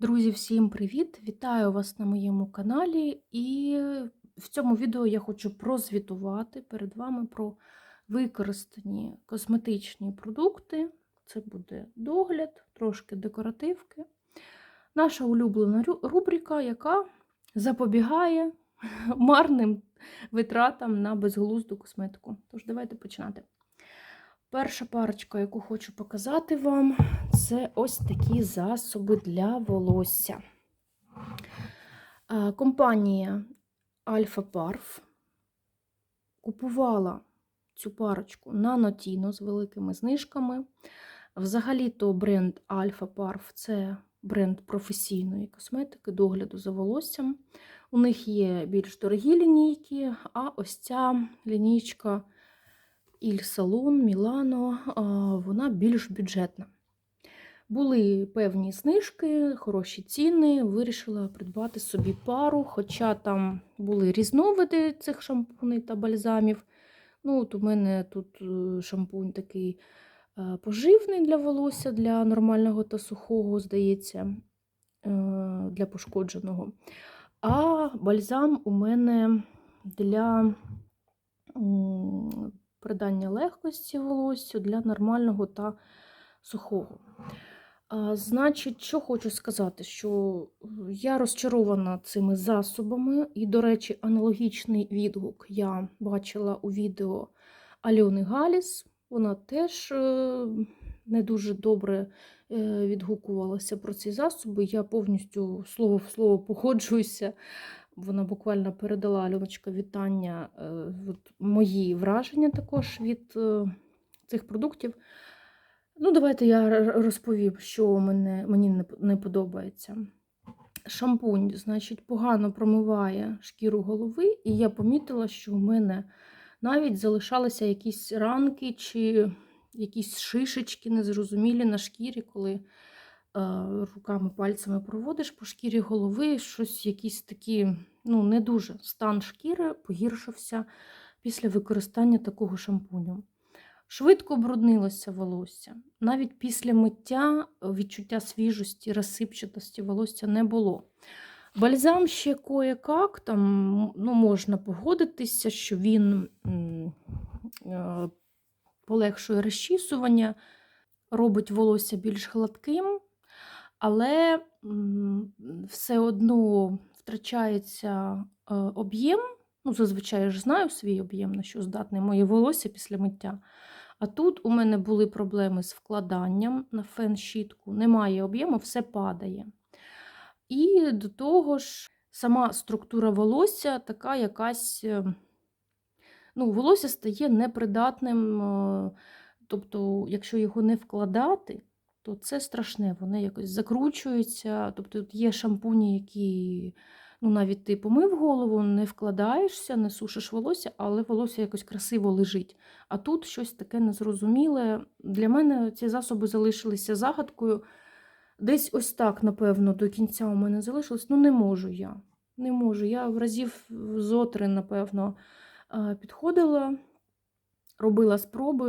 Друзі, всім привіт! Вітаю вас на моєму каналі. І в цьому відео я хочу прозвітувати перед вами про використані косметичні продукти. Це буде догляд, трошки декоративки. Наша улюблена рубрика, яка запобігає марним витратам на безглузду косметику. Тож, давайте починати. Перша парочка, яку хочу показати вам, це ось такі засоби для волосся. Компанія Alpha Parf купувала цю парочку на Notino з великими знижками. Взагалі-то бренд Alpha Parf це бренд професійної косметики, догляду за волоссям. У них є більш дорогі лінійки, а ось ця лінійка Іль Салон, Мілано, вона більш бюджетна. Були певні знижки, хороші ціни. Вирішила придбати собі пару, хоча там були різновиди цих шампуней та бальзамів. Ну, от У мене тут е, шампунь такий е, поживний для волосся, для нормального та сухого, здається, е, для пошкодженого. А бальзам у мене для придання легкості волоссю для нормального та сухого. Значить, що хочу сказати, що я розчарована цими засобами, і, до речі, аналогічний відгук я бачила у відео Альони Галіс. Вона теж е, не дуже добре е, відгукувалася про ці засоби. Я повністю слово в слово погоджуюся. Вона буквально передала Альоночка вітання, е, мої враження також від е, цих продуктів. Ну, давайте я розповім, що мене, мені не подобається. Шампунь, значить, погано промиває шкіру голови, і я помітила, що у мене навіть залишалися якісь ранки чи якісь шишечки незрозумілі на шкірі, коли е, руками, пальцями проводиш по шкірі голови, щось якісь такі, ну, не дуже стан шкіри погіршився після використання такого шампуню. Швидко бруднилося волосся. Навіть після миття відчуття свіжості, розсипчатості волосся не було. Бальзам ще кое-как, там ну, можна погодитися, що він е, полегшує розчісування, робить волосся більш гладким, але все одно втрачається е, об'єм. Ну, зазвичай я ж знаю свій об'єм, на що здатне моє волосся після миття. А тут у мене були проблеми з вкладанням на фен-щітку, немає об'єму, все падає. І до того ж, сама структура волосся така якась, е, ну, волосся стає непридатним. е, Тобто, якщо його не вкладати, то це страшне, воно якось закручується. Тобто, от є шампуні, які ну, навіть ти помив голову, не вкладаєшся, не сушиш волосся, але волосся якось красиво лежить. А тут щось таке незрозуміле. Для мене ці засоби залишилися загадкою. Десь ось так, напевно, до кінця у мене залишилось. Ну, не можу я. Не можу. Я в разів зо три, напевно, підходила, робила спроби.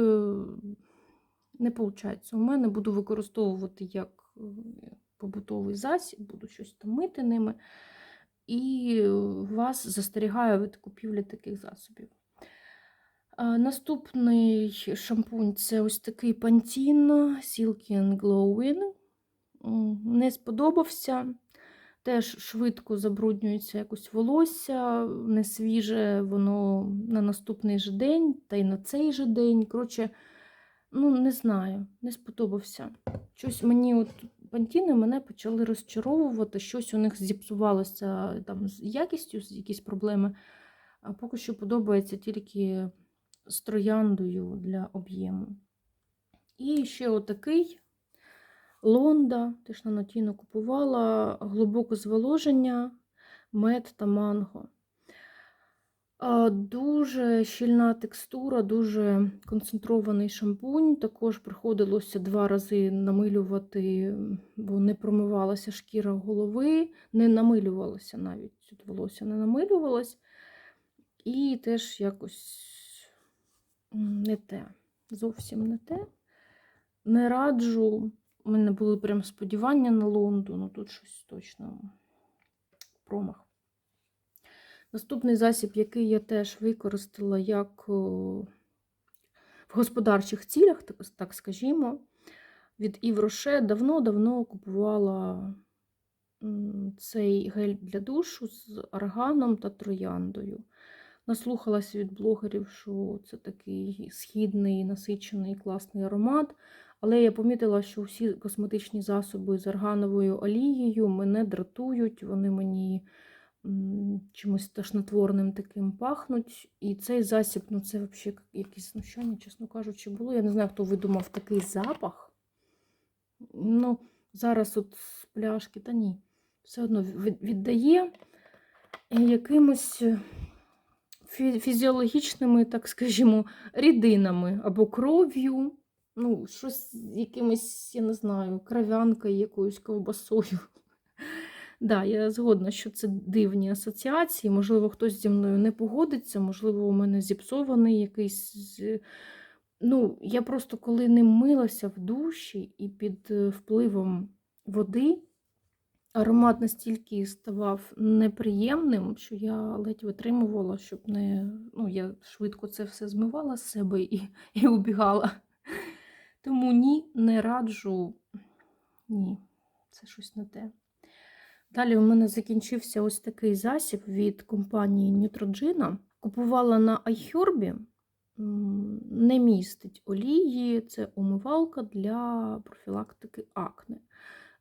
Не виходить. У мене буду використовувати як е, побутовий засіб, буду щось там мити ними. І вас застерігаю від купівлі таких засобів. Наступний шампунь це ось такий Pantene Silky Glowing. Не сподобався. Теж швидко забруднюється якось волосся, не свіже воно на наступний же день, та й на цей же день. Коротше, ну не знаю, не сподобався. Щось мені от пантіни мене почали розчаровувати, щось у них зіпсувалося там з якістю, якісь проблеми. А поки що подобається тільки з трояндою для об'єму. І ще отакий Лонда, теж на Нотіно купувала глибоке зволоження, мед та манго. Дуже щільна текстура, дуже концентрований шампунь. Також приходилося два рази намилювати, бо не промивалася шкіра голови, не намилювалося навіть тут волосся не намилювалось. І теж якось не те, зовсім не те. Не раджу У мене були прям сподівання на Лондон, ну тут щось точно промах. Наступний засіб, який я теж використала як в господарчих цілях, так, скажімо, від Івроше давно-давно купувала цей гель для душу з арганом та трояндою. Наслухалася від блогерів, що це такий східний, насичений, класний аромат. Але я помітила, що всі косметичні засоби з аргановою олією мене дратують, вони мені чимось тошнотворним таким пахнуть. І цей засіб, ну це взагалі якесь знущання, чесно кажучи, було. Я не знаю, хто видумав такий запах. Ну, зараз от з пляшки, та ні, все одно віддає якимось е, фізіологічними, так скажімо, рідинами або кров'ю. Ну, щось якимось, я не знаю, кров'янкою, якоюсь ковбасою. Да, я згодна, що це дивні асоціації. Можливо, хтось зі мною не погодиться, можливо, у мене зіпсований якийсь. Ну, я просто коли не милася в душі і під е, впливом води, аромат настільки ставав неприємним, що я ледь витримувала, щоб не. Ну, я швидко це все змивала з себе і, і убігала. Тому ні, не раджу. Ні, це щось не те. Далі у мене закінчився ось такий засіб від компанії Neutrogena. Купувала на iHerb, не містить олії, це умивалка для профілактики акне.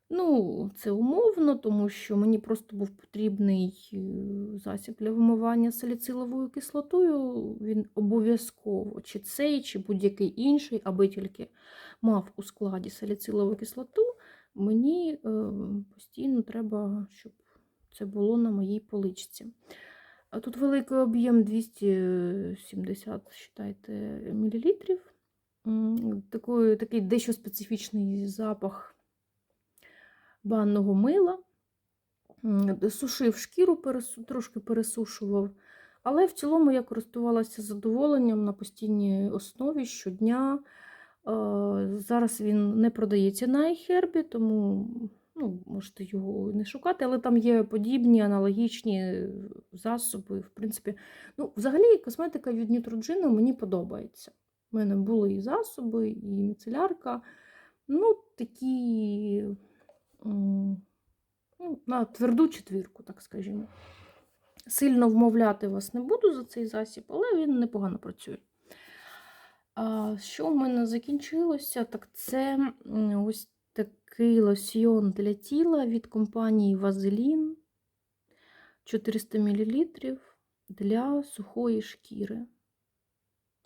Ну, це умовно, тому що мені просто був потрібний е, засіб для вимивання саліциловою кислотою. Він обов'язково, чи цей, чи будь-який інший, аби тільки мав у складі саліцилову кислоту, мені е, постійно треба, щоб це було на моїй поличці. А тут великий об'єм 270, вважайте, мілілітрів. Такий, такий дещо специфічний запах банного мила. Сушив шкіру, трошки пересушував. Але в цілому я користувалася задоволенням на постійній основі щодня. Е, Зараз він не продається на iHerb, тому ну, можете його не шукати, але там є подібні аналогічні засоби. В принципі, ну, взагалі косметика від Neutrogena мені подобається. У мене були і засоби, і міцелярка. Ну, такі ну, на тверду четвірку, так скажімо. Сильно вмовляти вас не буду за цей засіб, але він непогано працює. Що в мене закінчилося? Так це ось такий лосьйон для тіла від компанії Vaseline 400 мл для сухої шкіри,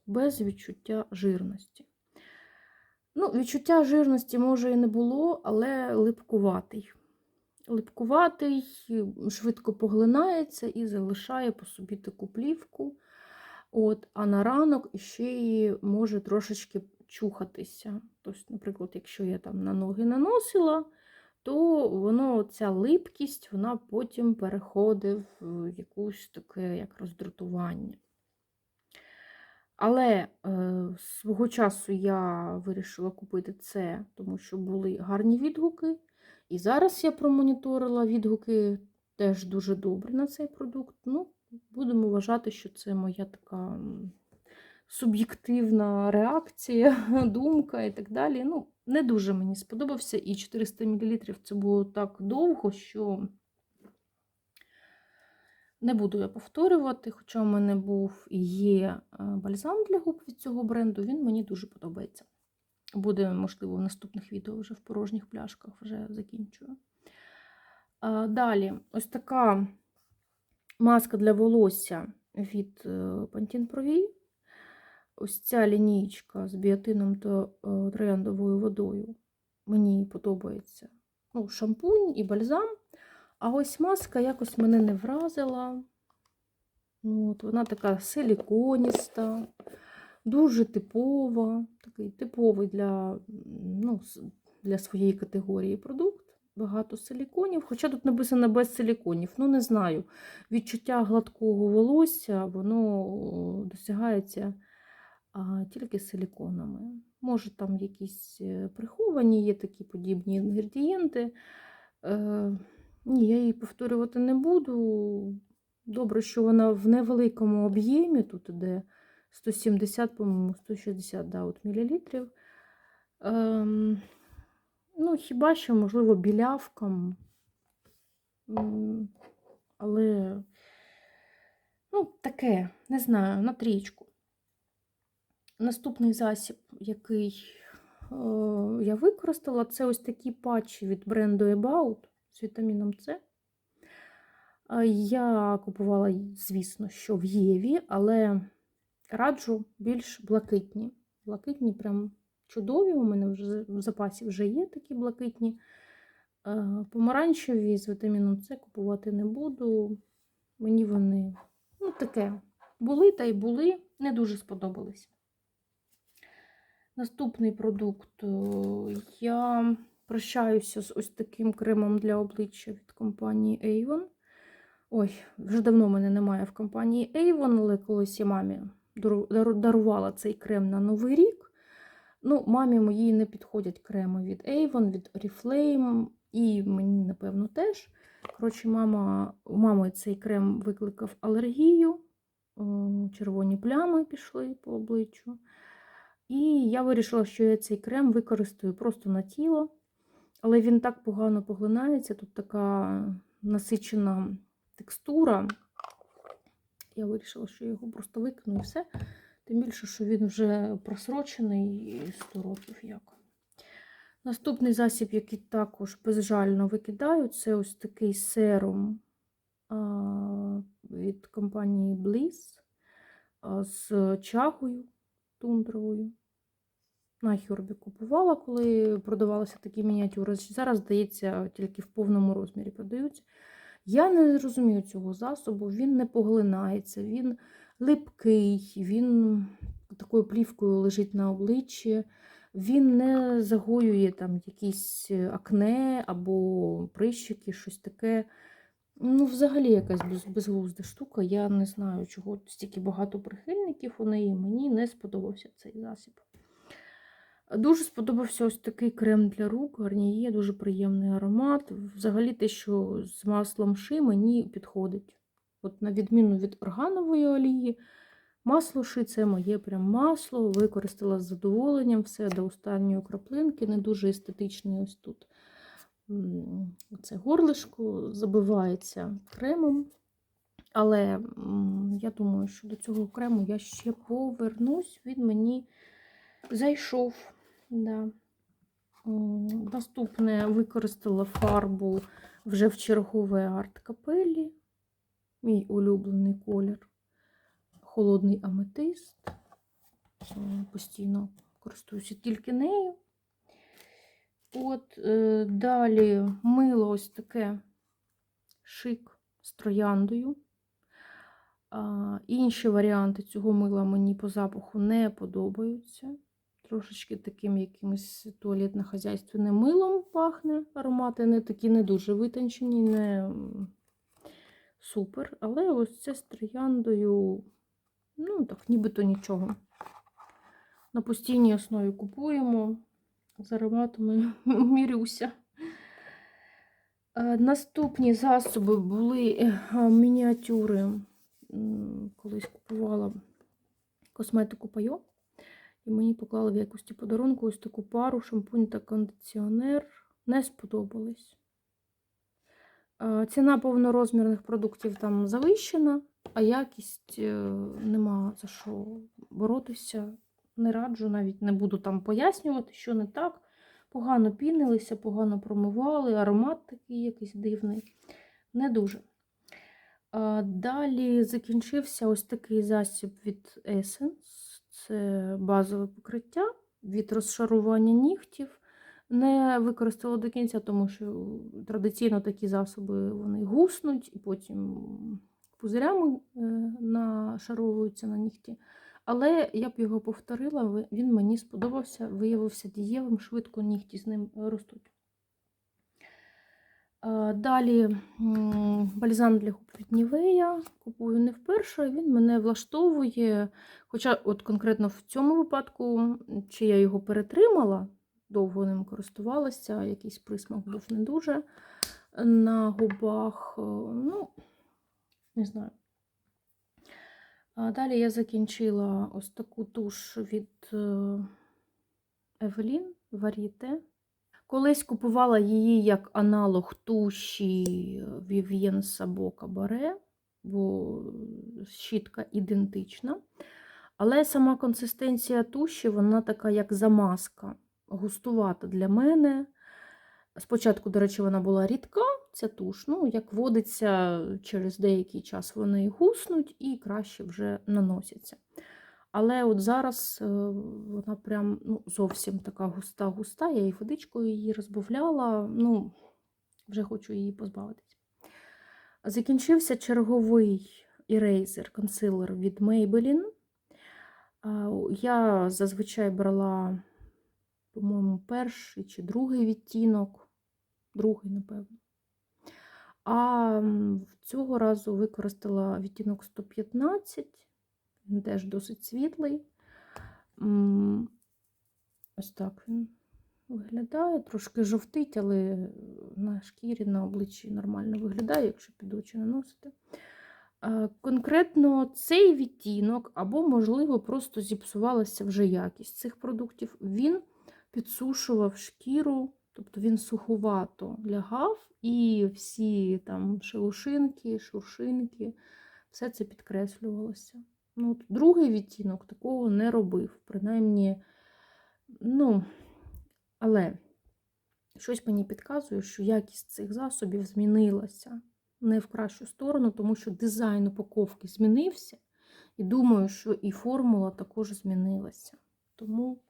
без відчуття жирності. Ну, відчуття жирності може і не було, але липкуватий. Липкуватий, швидко поглинається і залишає по собі таку плівку. От, а на ранок ще й може трошечки чухатися. Тобто, наприклад, якщо я там на ноги наносила, то воно, ця липкість, вона потім переходить в якусь таке як роздратування. Але е, свого часу я вирішила купити це, тому що були гарні відгуки. І зараз я промоніторила відгуки теж дуже добрі на цей продукт. Ну, будемо вважати, що це моя така суб'єктивна реакція, думка і так далі. Ну, не дуже мені сподобався, і 400 мл це було так довго, що не буду я повторювати, хоча у мене був і є е, бальзам для губ від цього бренду, він мені дуже подобається. Буде, можливо, в наступних відео вже в порожніх пляшках вже закінчую. Далі, ось така маска для волосся від е, Pantene Pro-V. Ось ця лінійка з біотином та е, трояндовою водою. Мені подобається. Ну, шампунь і бальзам. А ось маска якось мене не вразила. Ну, от Вона така силіконіста, дуже типова, такий типовий для, ну, для своєї категорії продукт. Багато силіконів, хоча тут написано без силіконів. Ну, не знаю. Відчуття гладкого волосся, воно досягається а тільки силіконами. Може, там якісь е, приховані, є такі подібні інгредієнти. Е, ні, я її повторювати не буду. Добре, що вона в невеликому об'ємі, тут іде 170, по-моєму, 160 да, от мілілітрів. Ем, ну, хіба що, можливо, білявкам. Але, ну, таке, не знаю, на трічку. Наступний засіб, який е, я використала, це ось такі патчі від бренду About з вітаміном С. Я купувала, звісно, що в Єві, але раджу більш блакитні. Блакитні прям чудові. У мене вже в запасі вже є такі блакитні. Е, Помаранчеві з вітаміном С купувати не буду. Мені вони ну, таке були та й були, не дуже сподобались. Наступний продукт. е, Я прощаюся з ось таким кремом для обличчя від компанії Avon. Ой, вже давно мене немає в компанії Avon, але колись я мамі дару- дару- дарувала цей крем на Новий рік. Ну, мамі моїй не підходять креми від Avon, від Oriflame, і мені, напевно, теж. Коротше, мама, у мами цей крем викликав алергію, червоні плями пішли по обличчю. І я вирішила, що я цей крем використаю просто на тіло. Але він так погано поглинається, тут така насичена текстура. Я вирішила, що я його просто викину і все. Тим більше, що він вже просрочений 100 років як. Наступний засіб, який також безжально викидаю, це ось такий серум від компанії Bliss з чагою тундровою. На Хьорбі купувала, коли продавалися такі мініатюри. Зараз, здається, тільки в повному розмірі продаються. Я не розумію цього засобу, він не поглинається, він липкий, він такою плівкою лежить на обличчі, він не загоює там якісь акне або прищики, щось таке. Ну, взагалі, якась безглузда штука. Я не знаю, чого стільки багато прихильників у неї. Мені не сподобався цей засіб. Дуже сподобався ось такий крем для рук, гарніє, дуже приємний аромат. Взагалі те, що з маслом ши мені підходить. От на відміну від органової олії, масло ши це моє прям масло. Використала з задоволенням все до останньої краплинки, не дуже естетичний ось тут. Це горлишко забивається кремом. Але я думаю, що до цього крему я ще повернусь. Він мені зайшов. Да. Наступне використала фарбу вже в чергове арт-капелі. Мій улюблений колір. Холодний аметист. Е, Постійно користуюся тільки нею. От, е, далі мило ось таке шик з трояндою. Інші варіанти цього мила мені по запаху не подобаються. Трошечки таким якимось туалетно-хазяйственним милом пахне. Аромати не такі не дуже витончені, не супер. Але ось це з трояндою, ну так, нібито нічого. На постійній основі купуємо. З ароматами мірюся. Е, Наступні засоби були е, мініатюри. Колись купувала косметику Пайо. І мені поклали в якості подарунку ось таку пару шампунь та кондиціонер. Не сподобались. Е, Ціна повнорозмірних продуктів там завищена, а якість е, нема за що боротися. Не раджу, навіть не буду там пояснювати, що не так. Погано пінилися, погано промивали, аромат такий якийсь дивний. Не дуже. Далі закінчився ось такий засіб від Essence. Це базове покриття від розшарування нігтів. Не використала до кінця, тому що традиційно такі засоби вони гуснуть і потім пузирями е, нашаровуються на нігті. Але я б його повторила, він мені сподобався, виявився дієвим, швидко нігті з ним ростуть. А, Далі бальзам для губ від Нівея. Купую не вперше, він мене влаштовує. Хоча, от конкретно в цьому випадку, чи я його перетримала, довго ним користувалася, якийсь присмак був не дуже на губах. е, Ну, не знаю. Далі я закінчила ось таку туш від Евелін Варіте. Колись купувала її як аналог туші Vivien Sabo Cabaret, бо щітка ідентична. Але сама консистенція туші, вона така, як замазка, густувата для мене. Спочатку, до речі, вона була рідка, ця туш. Ну, як водиться, через деякий час вони гуснуть і краще вже наносяться. Але от зараз е, вона прям ну, зовсім така густа-густа. Я і водичкою її розбавляла, ну, вже хочу її позбавитись. Закінчився черговий ерейзер, консилер від Maybelline. Я зазвичай брала, по-моєму, перший чи другий відтінок, другий, напевно. А цього разу використала відтінок 115, він теж досить світлий. Ось так він виглядає. Трошки жовтить, але на шкірі, на обличчі нормально виглядає, якщо під очі наносити. Конкретно цей відтінок, або, можливо, просто зіпсувалася вже якість цих продуктів. Він підсушував шкіру, тобто він суховато лягав, і всі там шелушинки, шуршинки, все це підкреслювалося. Ну, от Другий відтінок такого не робив. Принаймні, ну, але щось мені підказує, що якість цих засобів змінилася не в кращу сторону, тому що дизайн упаковки змінився. І думаю, що і формула також змінилася. Тому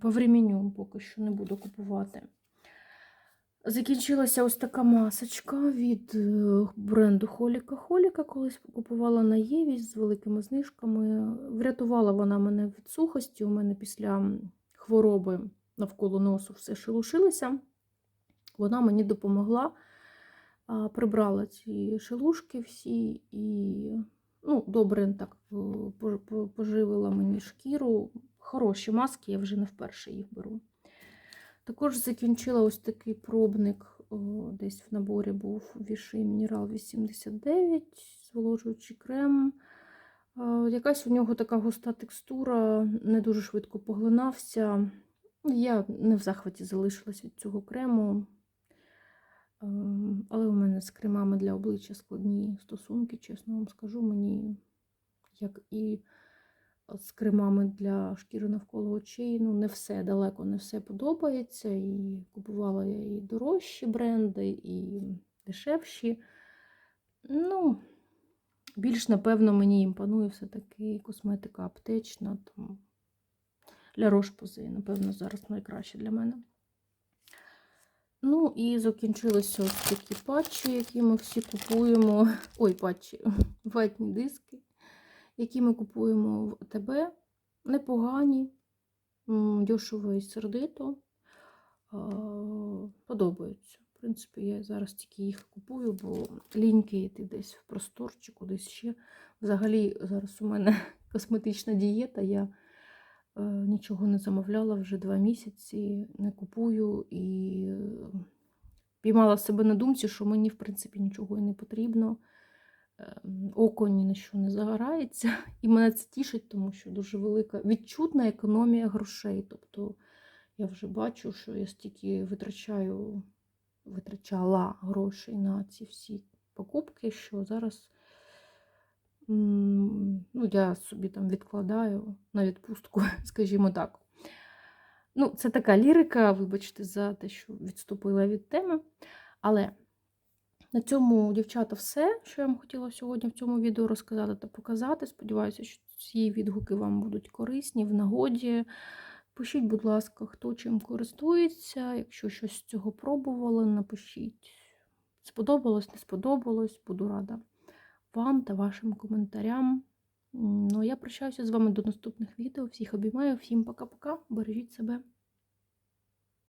по временю поки що не буду купувати. Закінчилася ось така масочка від е, бренду Холіка Холіка. Колись купувала на Єві з великими знижками. Врятувала вона мене від сухості. У мене після хвороби навколо носу все шелушилося. Вона мені допомогла, прибрала ці шелушки всі і ну, добре так е, пож- по- поживила мені шкіру. Хороші маски, я вже не вперше їх беру. Також закінчила ось такий пробник, десь в наборі був Віши Мінерал 89, зволожуючий крем. Е, Якась у нього така густа текстура, не дуже швидко поглинався. Я не в захваті залишилась від цього крему. Ем, Але у мене з кремами для обличчя складні стосунки, чесно вам скажу. Мені, як і з кремами для шкіри навколо очей, ну, не все далеко не все подобається. І купувала я і дорожчі бренди, і дешевші. Ну, більш, напевно, мені імпонує все-таки косметика аптечна. Там, для Roche-Posay, напевно, зараз найкраще для мене. Ну, і закінчилися ось такі патчі, які ми всі купуємо. Ой, патчі, ватні диски, які ми купуємо в АТБ. Непогані, дешево і сердито. Подобаються. В принципі, я зараз тільки їх купую, бо ліньки йти десь в простор чи кудись ще. Взагалі, зараз у мене косметична дієта. Я е, нічого не замовляла вже два місяці, не купую і е, піймала себе на думці, що мені, в принципі, нічого і не потрібно. Е, Око ні на що не загорається. І мене це тішить, тому що дуже велика відчутна економія грошей. Тобто я вже бачу, що я стільки витрачаю, витрачала грошей на ці всі покупки, що зараз ну, я собі там відкладаю на відпустку, скажімо так. Ну, це така лірика, вибачте, за те, що відступила від теми. Але на цьому, дівчата, все, що я вам хотіла сьогодні в цьому відео розказати та показати. Сподіваюся, що ці відгуки вам будуть корисні в нагоді. Пишіть, будь ласка, хто чим користується. Якщо щось з цього пробували, напишіть. Сподобалось, не сподобалось, буду рада вам та вашим коментарям. Ну, я прощаюся з вами до наступних відео. Всіх обіймаю, всім пока-пока. Бережіть себе.